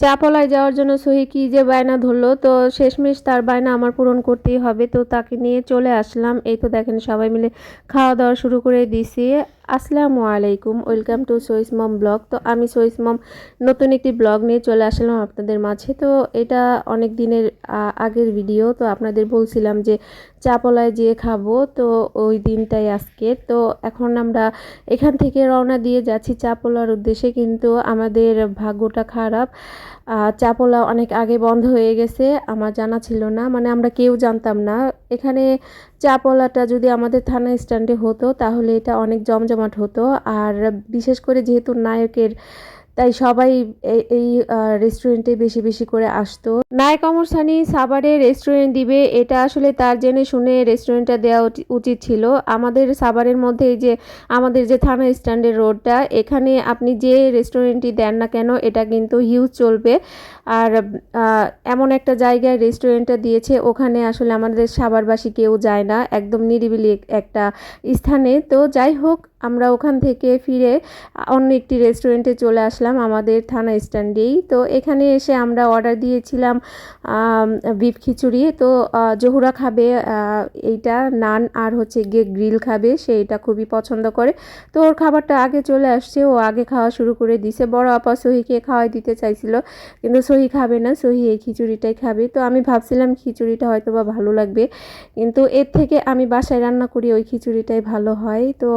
চাপলায় যাওয়ার জন্য সহি কি যে বায়না ধরলো, তো শেষমেশ তার বায়না আমার পূরণ করতেই হবে। তো তাকে নিয়ে চলে আসলাম। এই তো দেখেন সবাই মিলে খাওয়া দাওয়া শুরু করে দিছি আসসালামু আলাইকুম, ওয়েলকাম টু সইস মম ব্লগ। তো আমি সইস মম, নতুন একটি ব্লগ নিয়ে চলে আসলাম আপনাদের মাঝে। তো এটা অনেক দিনের আগের ভিডিও, তো আপনাদের বলছিলাম যে চাপলায় যেয়ে খাব, তো ওই দিনটাই আজকে। তো এখন আমরা এখান থেকে রওনা দিয়ে যাচ্ছি চাপলার উদ্দেশ্যে, কিন্তু আমাদের ভাগ্যটা খারাপ। চাপলা অনেক আগে বন্ধ হয়ে গেছে, আমার জানা ছিল না মানে আমরা কেউ জানতাম না। এখানে চাপলাটা যদি আমাদের থানা স্ট্যান্ডে হতো, তাহলে এটা অনেক জমজমাট হতো। আর বিশেষ করে যেহেতু নায়কের তাই সবাই এই রেস্টুরেন্টে বেশি বেশি করে আসতো। নায়ক অমর সানি সাবারে রেস্টুরেন্ট দিবে, এটা আসলে তার জেনে শুনে রেস্টুরেন্টটা দেওয়া উচিত ছিল। আমাদের সাবারের মধ্যে এই যে, আমাদের যে থানা স্ট্যান্ডের রোডটা, এখানে আপনি যে রেস্টুরেন্টটি দেন না কেন, এটা কিন্তু হিউজ চলবে। আর এমন একটা জায়গায় রেস্টুরেন্টটা দিয়েছে, ওখানে আসলে আমাদের সাভারবাসী কেউ যায় না, একদম নিরিবিলি একটা স্থানে। তো যাই হোক আমরা ওখান থেকে ফিরে অন্য একটি রেস্টুরেন্টে চলে আসলাম আমাদের থানা স্ট্যান্ডেই। তো এখানে এসে আমরা অর্ডার দিয়েছিলাম বিফ খিচুড়ি। তো জহুরা খাবে এইটা নান আর হচ্ছে গিয়ে গ্রিল খাবে, সে এটা খুবই পছন্দ করে। তো ওর খাবারটা আগে চলে আসছে, ও আগে খাওয়া শুরু করে দিছে। বড় আপা সহিকে খাওয়াই দিতে চাইছিল, কিন্তু সহি খাবে না, সহি এই খিচুড়িটাই খাবে। তো আমি ভাবছিলাম খিচুড়িটা হয়তো বা ভালো লাগবে, কিন্তু এর থেকে আমি বাসায় রান্না করি, ওই খিচুড়িটাই ভালো হয়। তো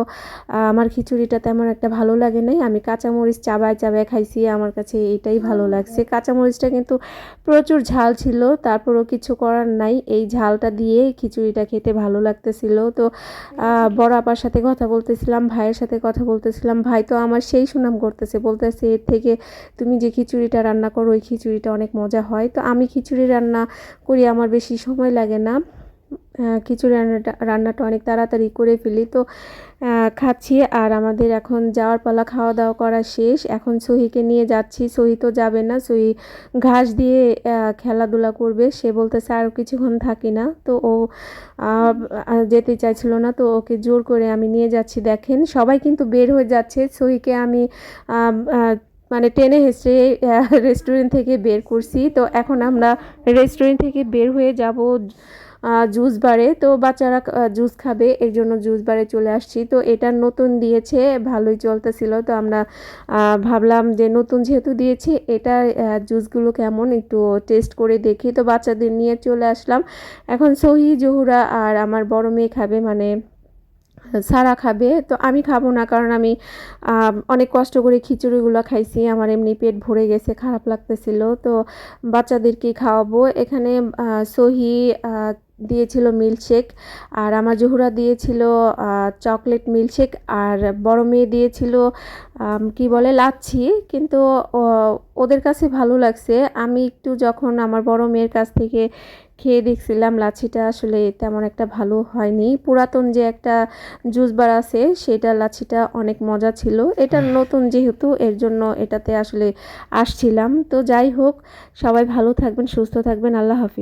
আমার খিচুড়িটা তেমন একটা ভালো লাগে নাই। আমি কাঁচামরিচ চাবায় চাবায় খাইছি আমার কাছে এটাই ভালো লাগছে। কাঁচামরিচটা কিন্তু প্রচুর ঝাল ছিল তারপরও কিছু করার নাই। এই ঝালটা দিয়ে খিচুড়িটা খেতে ভালো লাগতেছিল। তো বড় আপার সাথে কথা বলতেছিলাম ভাইয়ের সাথে কথা বলতেছিলাম। ভাই তো আমার সেই সুনাম করতেছে বলতেছে এর থেকে তুমি যে খিচুড়িটা রান্না করো ওই খিচুড়িটা অনেক মজা হয়। তো আমি খিচুড়ি রান্না করি আমার বেশি সময় লাগে না। খিচুড়ি রান্নাটা রান্নাটা অনেক তাড়াতাড়ি করে ফেলি। তো খাচ্ছি আর আমাদের এখন যাওয়ার পালা খাওয়া দাওয়া করা শেষ। এখন সহিকে নিয়ে যাচ্ছি। সহি তো যাবে না, সহি ঘাস দিয়ে খেলাধুলা করবে। সে বলতেছে আরও কিছুক্ষণ থাকি না। তো ও যেতে চাইছিল না। তো ওকে জোর করে আমি নিয়ে যাচ্ছি। দেখেন, সবাই কিন্তু বের হয়ে যাচ্ছে। সহিকে আমি মানে টেনে হেসে রেস্টুরেন্ট থেকে বের করছি। তো এখন আমরা রেস্টুরেন্ট থেকে বের হয়ে যাব। জুস বারে। তো বাচ্চারা জুস খাবে, এর জন্য জুস বারে চলে আসছি। তো এটা নতুন দিয়েছে, ভালোই চলতেছিল। তো আমরা ভাবলাম যে নতুন যেহেতু দিয়েছে, এটা জুসগুলো কেমন একটু টেস্ট করে দেখি। তো বাচ্চাদের নিয়ে চলে আসলাম। এখন সহি, জহুরা আর আমার বড় মেয়ে খাবে মানে সারা খাবে। তো আমি খাব না, কারণ আমি অনেক কষ্ট করে খিচুড়িগুলো খাইছি। আমার এমনি পেট ভরে গেছে, খারাপ লাগতেছিল। তো বাচ্চাদেরকে খাওয়াবো। এখানে সহি দিয়েছিল মিল্কশেক আর আমার জহুরা দিয়েছিল চকলেট মিল্কশেক আর বড় মেয়ে দিয়েছিল কি বলে লাচ্ছি কিন্তু ওদের কাছে ভালো লাগছে। আমি একটু যখন আমার বড় মেয়ের কাছ থেকে খেয়ে দেখছিলাম লাচ্ছিটা আসলে তেমন একটা ভালো হয়নি। পুরাতন যে একটা জুস বার আছে সেটা লাচ্ছিটা অনেক মজা ছিল। এটা নতুন যেহেতু এর জন্য এটাতে আসলে আসছিলাম। তো যাই হোক সবাই ভালো থাকবেন সুস্থ থাকবেন আল্লাহ হাফিজ।